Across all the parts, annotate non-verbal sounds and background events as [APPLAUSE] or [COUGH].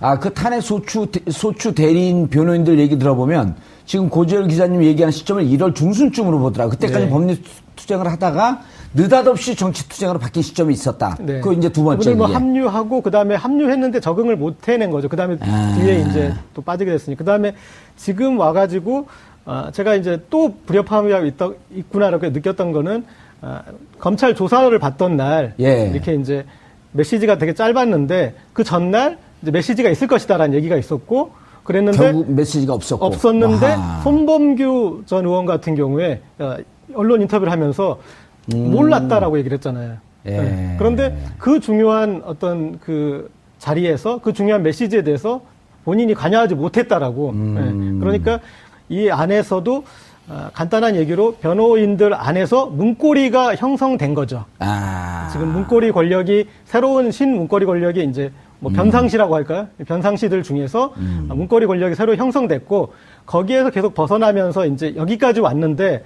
아, 그 탄핵 소추, 소추 대리인 변호인들 얘기 들어보면 지금 고재열 기자님 얘기하는 시점을 1월 중순쯤으로 보더라. 그때까지 네. 법리 투쟁을 하다가 느닷없이 정치 투쟁으로 바뀐 시점이 있었다. 네. 그 이제 두 번째. 뭐. 합류하고 그 다음에 합류했는데 적응을 못 해낸 거죠. 그 다음에 아. 뒤에 이제 또 빠지게 됐으니 그 다음에 지금 와가지고 어, 제가 이제 또 불협화음이 있다, 있구나라고 느꼈던 거는 어, 검찰 조사를 받던 날 예. 이렇게 이제 메시지가 되게 짧았는데 그 전날 메시지가 있을 것이다라는 얘기가 있었고 그랬는데 메시지가 없었고. 없었는데 아하. 손범규 전 의원 같은 경우에 어, 언론 인터뷰를 하면서 몰랐다라고 얘기를 했잖아요. 음. 예. 네. 그런데 그 중요한 어떤 그 자리에서 그 중요한 메시지에 대해서 본인이 관여하지 못했다라고. 음. 네. 그러니까 이 안에서도 어, 간단한 얘기로 변호인들 안에서 문고리가 형성된 거죠. 아. 지금 문고리 권력이 새로운 신 문고리 권력이 이제 뭐 변상시라고 할까요? 변상시들 중에서 문고리 권력이 새로 형성됐고 거기에서 계속 벗어나면서 이제 여기까지 왔는데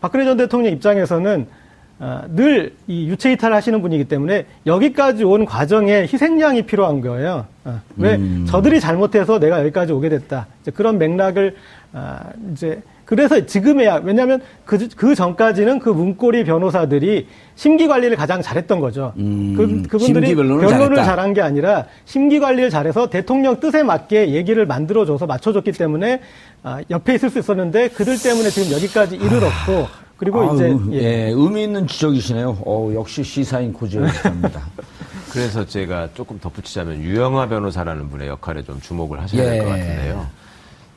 박근혜 전 대통령 입장에서는 어, 늘 이 유체 이탈하시는 분이기 때문에 여기까지 온 과정에 희생양이 필요한 거예요. 어, 왜 저들이 잘못해서 내가 여기까지 오게 됐다. 이제 그런 맥락을 아, 이제 그래서 지금에야 왜냐하면 그, 그 전까지는 그 문고리 변호사들이 심기 관리를 가장 잘했던 거죠. 음, 그, 그분들이 변론을 잘했다. 잘한 게 아니라 심기 관리를 잘해서 대통령 뜻에 맞게 얘기를 만들어줘서 맞춰줬기 때문에 아, 옆에 있을 수 있었는데 그들 때문에 지금 여기까지 이르렀고 그리고 아유, 이제 예. 예, 의미 있는 지적이시네요. 어, 역시 시사인 고재열 기자입니다. [LAUGHS] 그래서 제가 조금 덧붙이자면 유영하 변호사라는 분의 역할에 좀 주목을 하셔야 될것 예. 같은데요.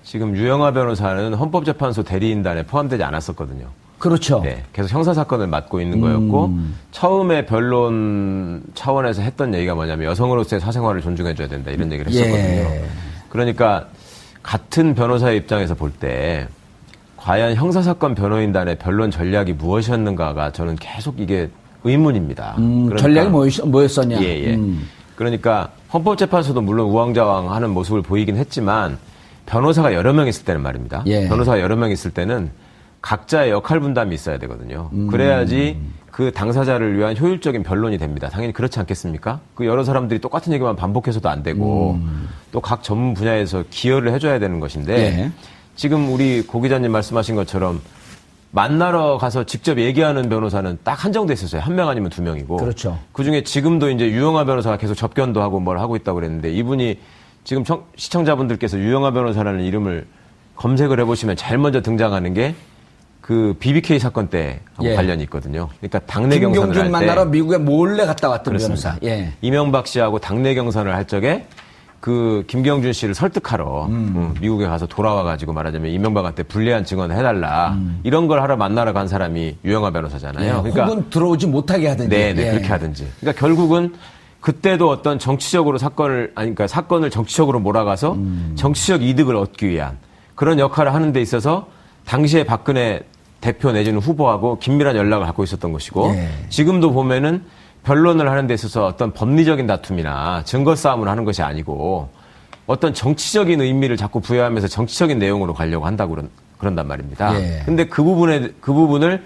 지금 유영하 변호사는 헌법재판소 대리인단에 포함되지 않았었거든요. 그렇죠. 네, 계속 형사 사건을 맡고 있는 거였고 음. 처음에 변론 차원에서 했던 얘기가 뭐냐면 여성으로서의 사생활을 존중해줘야 된다 이런 얘기를 했었거든요. 예. 그러니까 같은 변호사의 입장에서 볼 때 과연 형사 사건 변호인단의 변론 전략이 무엇이었는가가 저는 계속 이게 의문입니다. 음, 그러니까 전략이 뭐였, 뭐였 었냐? 예, 예. 음. 그러니까 헌법재판소도 물론 우왕좌왕 하는 모습을 보이긴 했지만 변호사가 여러 명 있을 때는 말입니다. 예. 변호사가 여러 명 있을 때는 각자의 역할 분담이 있어야 되거든요. 음. 그래야지 그 당사자를 위한 효율적인 변론이 됩니다. 당연히 그렇지 않겠습니까? 그 여러 사람들이 똑같은 얘기만 반복해서도 안 되고 또 각 전문 분야에서 기여를 해줘야 되는 것인데 음. 예. 지금 우리 고 기자님 말씀하신 것처럼 만나러 가서 직접 얘기하는 변호사는 딱 한정돼 있었어요. 한 명 아니면 두 명이고. 그렇죠. 그 중에 지금도 이제 유영아 변호사가 계속 접견도 하고 뭘 하고 있다고 그랬는데 이분이 지금 청- 시청자분들께서 유영아 변호사라는 이름을 검색을 해보시면 제일 먼저 등장하는 게 그 BBK 사건 때하고 예. 관련이 있거든요. 그러니까 당내 경선을 할 때. 만나러 미국에 몰래 갔다 왔던 그렇습니다. 변호사. 예. 이명박 씨하고 당내 경선을 할 적에 그 김경준 씨를 설득하러 음, 미국에 가서 돌아와 가지고 말하자면 이명박한테 불리한 증언을 해달라 이런 걸 하러 만나러 간 사람이 유영아 변호사잖아요. 예, 혹은 들어오지 못하게 하든지. 네, 네, 예. 그렇게 하든지. 그러니까 결국은 그때도 어떤 정치적으로 사건을 아니 그러니까 사건을 정치적으로 몰아가서 음. 정치적 이득을 얻기 위한 그런 역할을 하는 데 있어서 당시에 박근혜 대표 내지는 후보하고 긴밀한 연락을 갖고 있었던 것이고 예. 지금도 보면은 변론을 하는 데 있어서 어떤 법리적인 다툼이나 증거 싸움을 하는 것이 아니고 어떤 정치적인 의미를 자꾸 부여하면서 정치적인 내용으로 가려고 한다고 그런, 그런단 말입니다. 예. 근데 그 부분에 그 부분을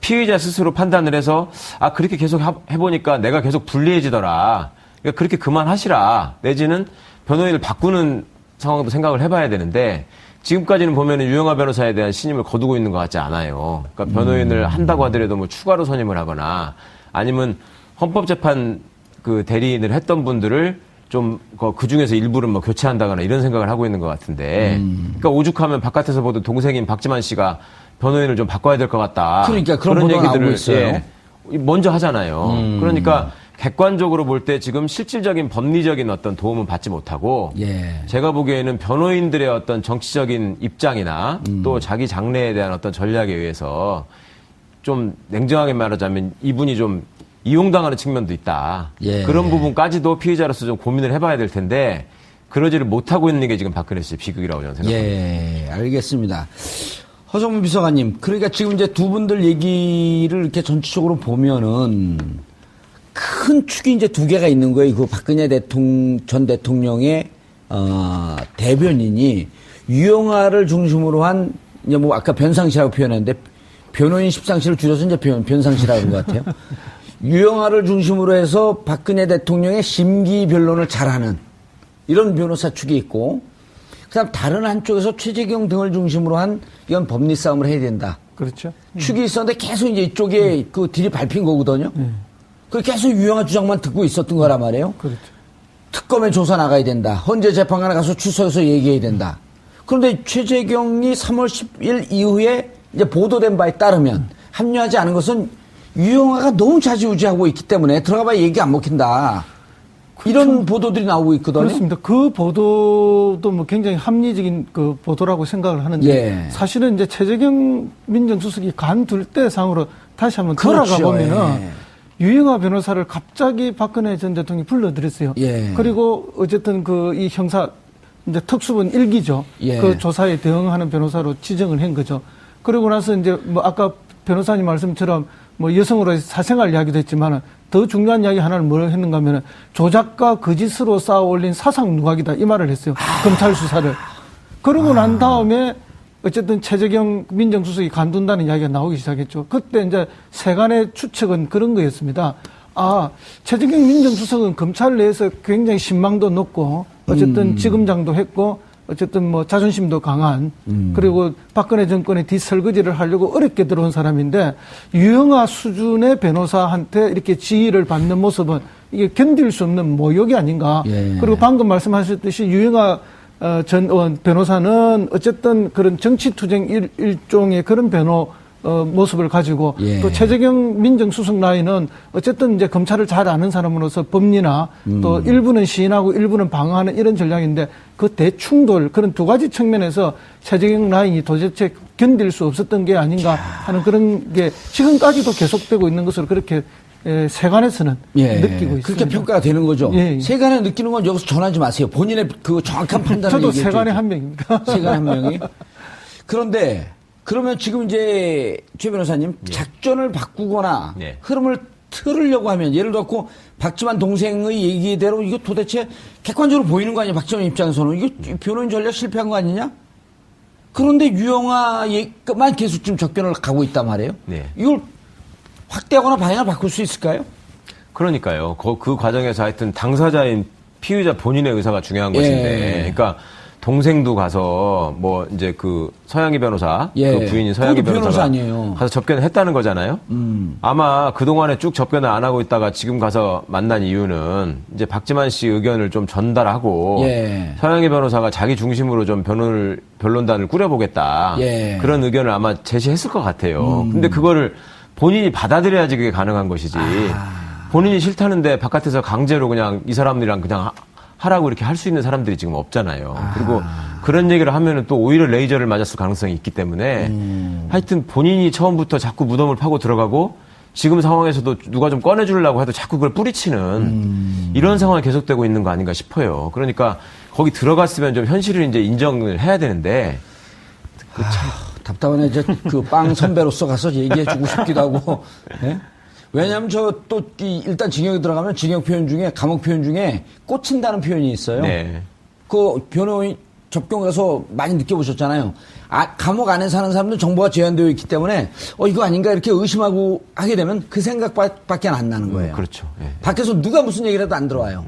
피의자 스스로 판단을 해서 아 그렇게 계속 하- 해보니까 내가 계속 불리해지더라. 그러니까 그렇게 그만하시라. 내지는 변호인을 바꾸는 상황도 생각을 해봐야 되는데 지금까지는 보면은 유영아 변호사에 대한 신임을 거두고 있는 것 같지 않아요. 그러니까 변호인을 한다고 하더라도 뭐 추가로 선임을 하거나 아니면 헌법재판 그 대리인을 했던 분들을 좀그 중에서 일부를 뭐 교체한다거나 이런 생각을 하고 있는 것 같은데, 그러니까 오죽하면 바깥에서 보던 동생인 박지만 씨가 변호인을 좀 바꿔야 될 것 같다. 그러니까 그런 나오고 있어요. 예, 먼저 하잖아요. 그러니까 객관적으로 볼 때 지금 실질적인 법리적인 어떤 도움은 받지 못하고 예. 제가 보기에는 변호인들의 어떤 정치적인 입장이나 음. 또 자기 장래에 대한 어떤 전략에 의해서 좀 냉정하게 말하자면 이분이 좀 이용당하는 측면도 있다. 예. 그런 부분까지도 피해자로서 좀 고민을 해봐야 될 텐데 그러지를 못하고 있는 게 지금 박근혜 씨의 비극이라고 저는 생각합니다. 예, 알겠습니다. 허정문 비서관님, 그러니까 지금 이제 두 분들 얘기를 이렇게 전체적으로 보면은 큰 축이 이제 두 개가 있는 거예요. 그 박근혜 대통령, 전 대통령의, 어, 대변인이 유영아를 중심으로 한, 이제 뭐 아까 변상시라고 표현했는데 변호인 십상시를 줄여서 이제 변, 변상시라고 그런 것 같아요. [LAUGHS] 유영아를 중심으로 해서 박근혜 대통령의 심기 변론을 잘하는 이런 변호사 측이 있고 그다음 다른 한쪽에서 최재경 등을 중심으로 한 이건 법리 싸움을 해야 된다. 그렇죠. 축이 있었는데 계속 이제 이쪽에 그 딜이 밟힌 거거든요. 그 계속 유영아 주장만 듣고 있었던 거란 말이에요. 그렇죠. 특검에 조사 나가야 된다. 헌재 재판관에 가서 출석해서 얘기해야 된다. 그런데 최재경이 3월 10일 이후에 이제 보도된 바에 따르면 합류하지 않은 것은 유영아가 너무 자지우지하고 있기 때문에 들어가봐야 얘기 안 먹힌다. 이런 보도들이 나오고 있거든요. 그렇습니다. 그 보도도 뭐 굉장히 합리적인 그 보도라고 생각을 하는데 예. 사실은 이제 최재경 민정수석이 간둘 때 상으로 다시 한번 돌아가 그렇죠. 보면은 예. 유영아 변호사를 갑자기 박근혜 전 대통령이 불러들였어요. 예. 그리고 어쨌든 그 이 형사 이제 특수본 일기죠 예. 그 조사에 대응하는 변호사로 지정을 한 거죠. 그러고 나서 이제 뭐 아까 변호사님 말씀처럼 뭐 여성으로의 사생활 이야기도 했지만은 더 중요한 이야기 하나를 뭘 했는가 하면은 조작과 거짓으로 쌓아 올린 사상 누각이다 이 말을 했어요. 검찰 수사를. 그러고 난 다음에 어쨌든 최재경 민정수석이 간둔다는 이야기가 나오기 시작했죠. 그때 이제 세간의 추측은 그런 거였습니다. 아, 최재경 민정수석은 검찰 내에서 굉장히 신망도 높고 어쨌든 지검장도 했고 어쨌든 뭐 자존심도 강한 그리고 박근혜 정권의 뒷설거지를 하려고 어렵게 들어온 사람인데 유영아 수준의 변호사한테 이렇게 지휘를 받는 모습은 이게 견딜 수 없는 모욕이 아닌가. 예. 그리고 방금 말씀하셨듯이 유영아 어, 전 의원 변호사는 어쨌든 그런 정치투쟁 일, 일종의 그런 변호 어, 모습을 가지고 예. 또 최재경 민정수석 라인은 어쨌든 이제 검찰을 잘 아는 사람으로서 법리나 또 음. 일부는 시인하고 일부는 방어하는 이런 전략인데 그 대충돌 그런 두 가지 측면에서 최재경 라인이 도대체 견딜 수 없었던 게 아닌가 하는 그런 게 지금까지도 계속되고 있는 것으로 그렇게 에, 세간에서는 예. 느끼고 있습니다. 그렇게 평가가 되는 거죠. 예, 예. 세간에 느끼는 건 여기서 전하지 마세요. 본인의 그 정확한 판단을 저도 세간의. 한 명입니다. 세간 한 명이. 그런데 그러면 지금 이제 최 변호사님 작전을 바꾸거나 예. 흐름을 틀으려고 하면 예를 들어서 박지만 동생의 얘기대로 이거 도대체 객관적으로 보이는 거 아니야 박지만 입장에서는 이거 변호인 전략 실패한 거 아니냐? 그런데 유영아만 계속 지금 접견을 가고 있단 말이에요. 네. 이걸 확대하거나 방향을 바꿀 수 있을까요? 그러니까요. 그, 그 과정에서 하여튼 당사자인 피의자 본인의 의사가 중요한 예. 것인데, 그러니까 동생도 가서 뭐 이제 그 서양희 변호사, 예. 그 부인인 서양희 변호사 변호사가 아니에요. 가서 접견을 했다는 거잖아요. 음. 아마 그 동안에 쭉 접견을 안 하고 있다가 지금 가서 만난 이유는 이제 박지만 씨 의견을 좀 전달하고 예. 서양희 변호사가 자기 중심으로 좀 변호를 변론단을 꾸려보겠다 예. 음. 그런 의견을 아마 제시했을 것 같아요. 근데 그거를 본인이 받아들여야지 그게 가능한 것이지. 아. 본인이 싫다는데 바깥에서 강제로 그냥 이 사람들이랑 그냥 하- 하라고 이렇게 할 수 있는 사람들이 지금 없잖아요. 그리고 그런 얘기를 하면은 또 오히려 레이저를 맞았을 가능성이 있기 때문에 음. 하여튼 본인이 처음부터 자꾸 무덤을 파고 들어가고 지금 상황에서도 누가 좀 꺼내주려고 해도 자꾸 그걸 뿌리치는 음. 이런 상황이 계속되고 있는 거 아닌가 싶어요. 그러니까 거기 들어갔으면 좀 현실을 이제 인정을 해야 되는데 답답하네. 이제 그 빵 선배로서 가서 얘기해주고 싶기도 하고. [LAUGHS] 예? 왜냐하면 저 또 일단 징역에 들어가면 징역 표현 중에 감옥 표현 중에 꽂힌다는 표현이 있어요. 네. 그 변호인 접경 가서 많이 느껴보셨잖아요. 아, 감옥 안에 사는 사람들 정보가 제한되어 있기 때문에 어 이거 아닌가 이렇게 의심하고 하게 되면 그 생각밖에 안 나는 거예요. 그렇죠. 예. 밖에서 누가 무슨 얘기라도 안 들어와요.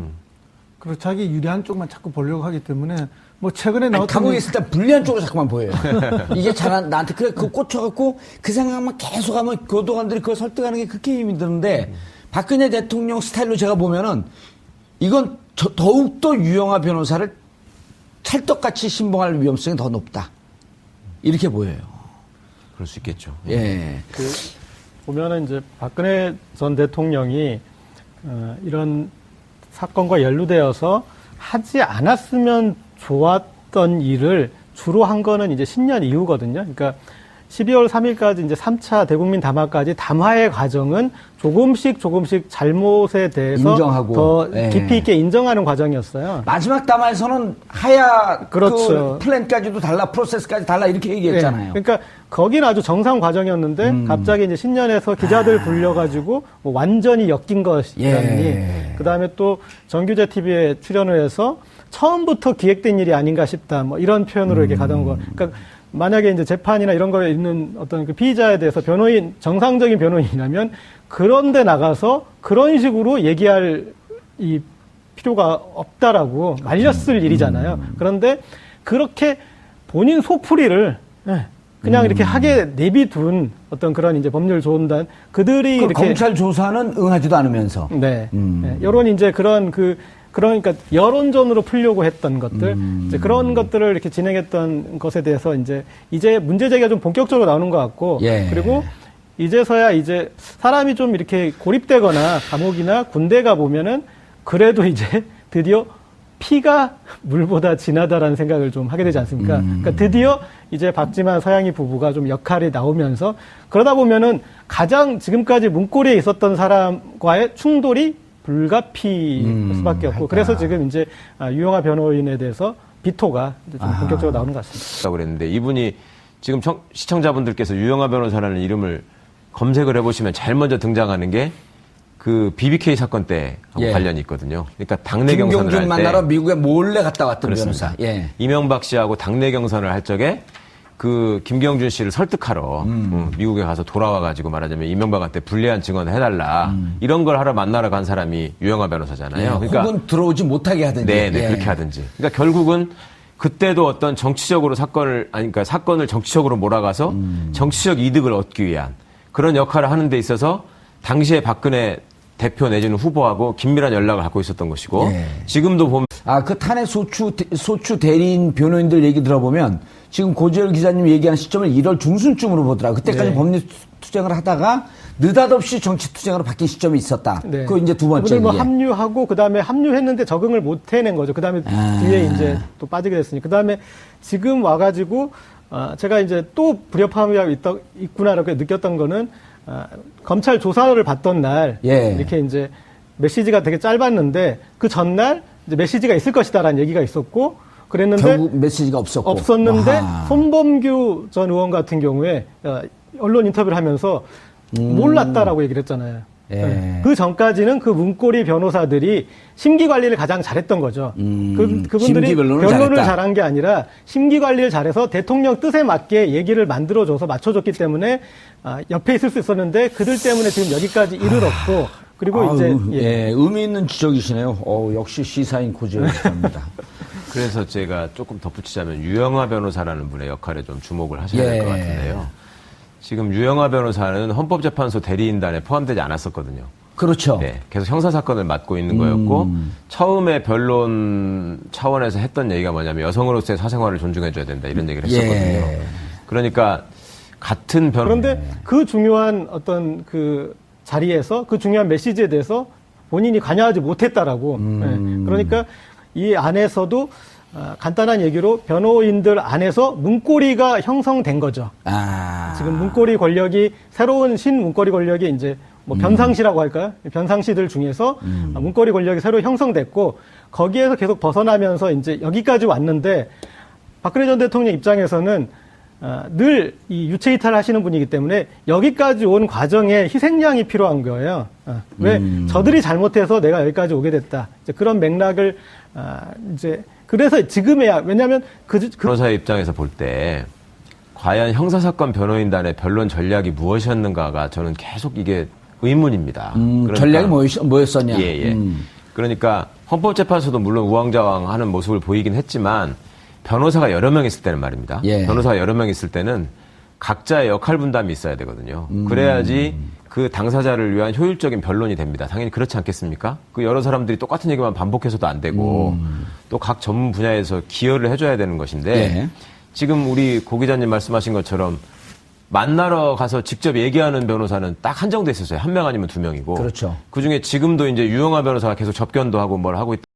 그리고 자기 유리한 쪽만 자꾸 보려고 하기 때문에 뭐 최근에 나왔던 감옥에 있을 때 불리한 쪽으로 자꾸만 보여요. [LAUGHS] 이게 잘 나한테 그래 그 꽂혀갖고 그 생각만 계속하면 교도관들이 그걸 설득하는 게 그렇게 힘이 드는데 박근혜 대통령 스타일로 제가 보면은 이건 저- 더욱더 유영아 변호사를 찰떡같이 신봉할 위험성이 더 높다. 이렇게 보여요. 그럴 수 있겠죠. 예. 그 보면은 이제 박근혜 전 대통령이 어, 이런 사건과 연루되어서 하지 않았으면 좋았던 일을 주로 한 거는 이제 신년 이후거든요. 그러니까 12월 3일까지 이제 3차 대국민 담화까지 담화의 과정은 조금씩 조금씩 잘못에 대해서 인정하고, 더 예. 깊이 있게 인정하는 과정이었어요. 마지막 담화에서는 하야 그렇죠. 그 플랜까지도 달라 프로세스까지 달라 이렇게 얘기했잖아요. 예, 그러니까 거기는 아주 정상 과정이었는데 음. 갑자기 이제 신년에서 기자들 불려가지고 뭐 완전히 엮인 것이라니. 예. 그 다음에 또 정규제 TV에 출연을 해서 처음부터 기획된 일이 아닌가 싶다. 뭐 이런 표현으로 이렇게 가던 거. 그러니까 만약에 이제 재판이나 이런 거에 있는 어떤 그 피의자에 대해서 변호인 정상적인 변호인이라면 그런데 나가서 그런 식으로 얘기할 이 필요가 없다라고 말렸을 일이잖아요. 그런데 그렇게 본인 속풀이를 예, 그냥 이렇게 하게 내비둔 어떤 그런 이제 법률 조언단 그들이 그 이렇게 검찰 조사는 응하지도 않으면서. 네. 음. 네. 여론 이제 그런 그 그러니까 여론전으로 풀려고 했던 것들 음. 이제 그런 것들을 이렇게 진행했던 것에 대해서 이제 이제 문제 제기가 좀 본격적으로 나오는 것 같고 예. 그리고 이제서야 이제 사람이 좀 이렇게 고립되거나 감옥이나 군대 가 보면은 그래도 이제 [LAUGHS] 드디어 피가 물보다 진하다라는 생각을 좀 하게 되지 않습니까? 음. 그러니까 드디어 이제 박지만 서양희 부부가 좀 역할이 나오면서 그러다 보면은 가장 지금까지 문고리에 있었던 사람과의 충돌이 불가피할 음, 수밖에 없고 하다. 그래서 지금 이제 아, 유영아 변호인에 대해서 비토가 이제 좀 아. 본격적으로 나오는 것 같습니다. 그랬는데 이분이 지금 청- 시청자분들께서 유영아 변호사라는 이름을 검색을 해보시면 제일 먼저 등장하는 게 그 BBK 사건 때 예. 관련이 있거든요. 그러니까 당내 경선을 김경준 할때 만나러 미국에 몰래 갔다 왔던 그렇습니다. 변호사. 예. 이명박 씨하고 당내 경선을 할 적에 그 김경준 씨를 설득하러 음, 미국에 가서 돌아와가지고 말하자면 이명박한테 불리한 증언을 해달라 이런 걸 하러 만나러 간 사람이 유영아 변호사잖아요. 예. 그러니까 혹은 들어오지 못하게 하든지. 네, 네, 예. 그렇게 하든지. 그러니까 결국은 그때도 어떤 정치적으로 사건을 아니 그러니까 사건을 정치적으로 몰아가서 음. 정치적 이득을 얻기 위한 그런 역할을 하는 데 있어서 당시에 박근혜 대표 내지는 후보하고 긴밀한 연락을 갖고 있었던 것이고 예. 지금도 보면 아, 그 탄핵 소추, 소추 대리인 변호인들 얘기 들어보면 지금 고재열 기자님 얘기하는 시점을 1월 중순쯤으로 보더라. 그때까지 네. 법률 투쟁을 하다가 느닷없이 정치 투쟁으로 바뀐 시점이 있었다. 네. 그 이제 두 번째. 뭐 예. 합류하고 그다음에 합류했는데 적응을 못 해낸 거죠. 그다음에 아. 뒤에 이제 또 빠지게 됐으니 그다음에 지금 와가지고 어, 제가 이제 또 불협화음이 있다, 있구나라고 느꼈던 거는 어, 검찰 조사를 받던 날 예. 이렇게 이제 메시지가 되게 짧았는데 그 전날 이제 메시지가 있을 것이다라는 얘기가 있었고 그랬는데 메시지가 없었고. 없었는데 아하. 손범규 전 의원 같은 경우에 어, 언론 인터뷰를 하면서 몰랐다라고 얘기를 했잖아요. 음. 예. 네. 그 전까지는 그 문고리 변호사들이 심기 관리를 가장 잘했던 거죠. 음, 그, 그분들이 변론을 잘했다. 잘한 게 아니라 심기 관리를 잘해서 대통령 뜻에 맞게 얘기를 만들어줘서 맞춰줬기 때문에 아, 옆에 있을 수 있었는데 그들 때문에 지금 여기까지 이르렀고 그리고 아유, 이제 예. 예. 의미 있는 지적이시네요. 어, 역시 시사인 고재열 기자입니다. [LAUGHS] 그래서 제가 조금 덧붙이자면 유영아 변호사라는 분의 역할에 좀 주목을 하셔야 될것 예. 같은데요. 지금 유영아 변호사는 헌법재판소 대리인단에 포함되지 않았었거든요. 그렇죠. 네, 계속 형사 사건을 맡고 있는 거였고 음. 처음에 변론 차원에서 했던 얘기가 뭐냐면 여성으로서의 사생활을 존중해줘야 된다 이런 얘기를 했었거든요. 예. 그러니까 같은 변론 그런데 그 중요한 어떤 그 자리에서 그 중요한 메시지에 대해서 본인이 관여하지 못했다라고. 예. 그러니까 이 안에서도 아, 간단한 얘기로 변호인들 안에서 문고리가 형성된 거죠. 아. 지금 문고리 권력이 새로운 신 문고리 권력이 이제 뭐 변상시라고 할까요? 변상시들 중에서 아, 문고리 권력이 새로 형성됐고 거기에서 계속 벗어나면서 이제 여기까지 왔는데 박근혜 전 대통령 입장에서는 아, 늘 이 유체 이탈하시는 분이기 때문에 여기까지 온 과정에 희생양이 필요한 거예요. 아, 왜 저들이 잘못해서 내가 여기까지 오게 됐다. 이제 그런 맥락을 아, 이제 그래서 지금에야 왜냐하면 그, 그 변호사의 입장에서 볼 때 과연 형사사건 변호인단의 변론 전략이 무엇이었는가가 저는 계속 이게 의문입니다. 음, 그러니까- 전략이 뭐였, 뭐였었냐. 예, 예. 음. 그러니까 헌법재판소도 물론 우왕좌왕하는 모습을 보이긴 했지만 변호사가 여러 명 있을 때는 말입니다. 예. 변호사가 여러 명 있을 때는 각자의 역할 분담이 있어야 되거든요. 음. 그래야지 그 당사자를 위한 효율적인 변론이 됩니다. 당연히 그렇지 않겠습니까? 그 여러 사람들이 똑같은 얘기만 반복해서도 안 되고 음. 또각 전문 분야에서 기여를 해줘야 되는 것인데 예. 지금 우리 고 기자님 말씀하신 것처럼 만나러 가서 직접 얘기하는 변호사는 딱 한정돼 있었어요. 한 명 아니면 두 명이고. 그렇죠. 그 중에 지금도 이제 유영아 변호사가 계속 접견도 하고 뭘 하고 있다.